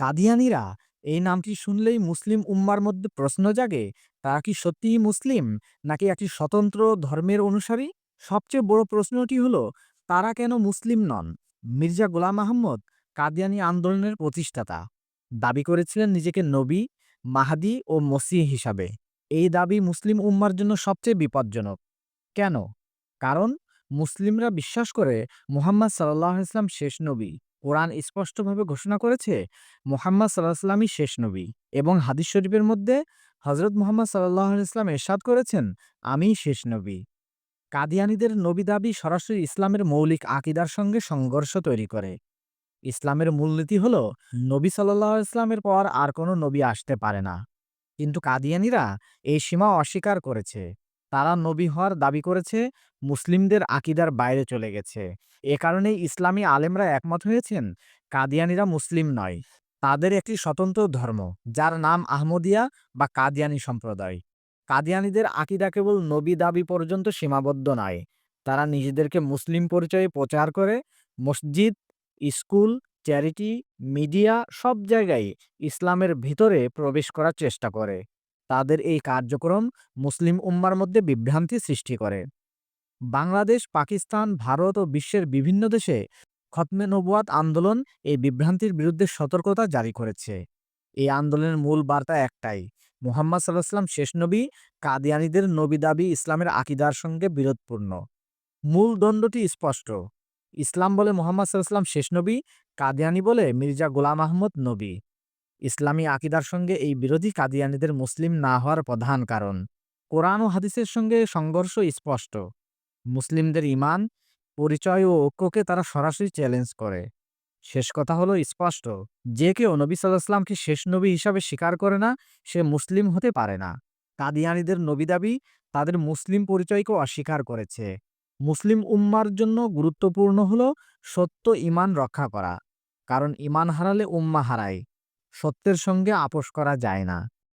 কাদিয়ানীরা এই নামটি শুনলেই মুসলিম উম্মার মধ্যে প্রশ্ন জাগে, তারা কি সত্যিই মুসলিম, নাকি একটি স্বতন্ত্র ধর্মের অনুসারী? সবচেয়ে বড় প্রশ্নটি হলো, তারা কেন মুসলিম নন? মির্জা গোলাম আহম্মদ কাদিয়ানী আন্দোলনের প্রতিষ্ঠাতা। দাবি করেছিলেন নিজেকে নবী, মাহাদি ও মসিহ হিসাবে। এই দাবি মুসলিম উম্মার জন্য সবচেয়ে বিপজ্জনক। কেন? কারণ, মুসলিমরা বিশ্বাস করে মুহাম্মদ সাল্লাহ ইসলাম শেষ নবী। কোরআন স্পষ্টভাবে ঘোষণা করেছে, মোহাম্মদ সাল্লাহ সাল্লামই শেষ নবী এবং হাদিস শরীফের মধ্যে হজরত মোহাম্মদ সাল্লাহ ইসলাম এরশাদ করেছেন, আমিই শেষ নবী। কাদিয়ানীদের নবী দাবি সরাসরি ইসলামের মৌলিক আকিদার সঙ্গে সংঘর্ষ তৈরি করে। ইসলামের মূলনীতি হল, নবী সাল্লাহ ইসলামের পর আর কোনো নবী আসতে পারে না। কিন্তু কাদিয়ানীরা এই সীমা অস্বীকার করেছে। তারা নবী হওয়ার দাবি করেছে, মুসলিমদের আকিদার বাইরে চলে গেছে। এ কারণেই ইসলামী আলেমরা একমত হয়েছেন, কাদিয়ানীরা মুসলিম নয়। তাদের একটি স্বতন্ত্র ধর্ম, যার নাম আহমদিয়া বা কাদিয়ানী সম্প্রদায়। কাদিয়ানীদের আকিদা কেবল নবী দাবি পর্যন্ত সীমাবদ্ধ নয়। তারা নিজেদেরকে মুসলিম পরিচয়ে প্রচার করে, মসজিদ, স্কুল, চ্যারিটি, মিডিয়া সব জায়গায় ইসলামের ভিতরে প্রবেশ করার চেষ্টা করে। তাদের এই কার্যক্রম মুসলিম উম্মার মধ্যে বিভ্রান্তি সৃষ্টি করে। বাংলাদেশ, পাকিস্তান, ভারত ও বিশ্বের বিভিন্ন দেশে খতমে নবুয়াত আন্দোলন এই বিভ্রান্তির বিরুদ্ধে সতর্কতা জারি করেছে। এই আন্দোলনের মূল বার্তা একটাই, মোহাম্মদ সাল্লাহাম শেষ নবী কাদিয়ানীদের নবী দাবি ইসলামের আকিদার সঙ্গে বিরোধপূর্ণ। মূল দণ্ডটি স্পষ্ট, ইসলাম বলে মোহাম্মদ সাল্লাহাম শেষ নবী, কাদিয়ানি বলে মির্জা গোলাম আহমদ নবী। ইসলামী আকিদার সঙ্গে এই বিরোধী কাদিয়ানীদের মুসলিম না হওয়ার প্রধান কারণ। কোরআন ও হাদিসের সঙ্গে সংঘর্ষ স্পষ্ট। মুসলিমদের ইমান পরিচয় ও ঐক্যকে তারা সরাসরি চ্যালেঞ্জ করে। শেষ কথা হলো স্পষ্ট। যে কেউ নবী সাল্লাহামকে শেষ নবী হিসাবে স্বীকার করে না, সে মুসলিম হতে পারে না। কাদিয়ানীদের নবী দাবি তাদের মুসলিম পরিচয়কে অস্বীকার করেছে। মুসলিম উম্মার জন্য গুরুত্বপূর্ণ হল সত্য ইমান রক্ষা করা। কারণ ইমান হারালে উম্মা হারায়। সত্যের সঙ্গে আপোষ করা যায় না।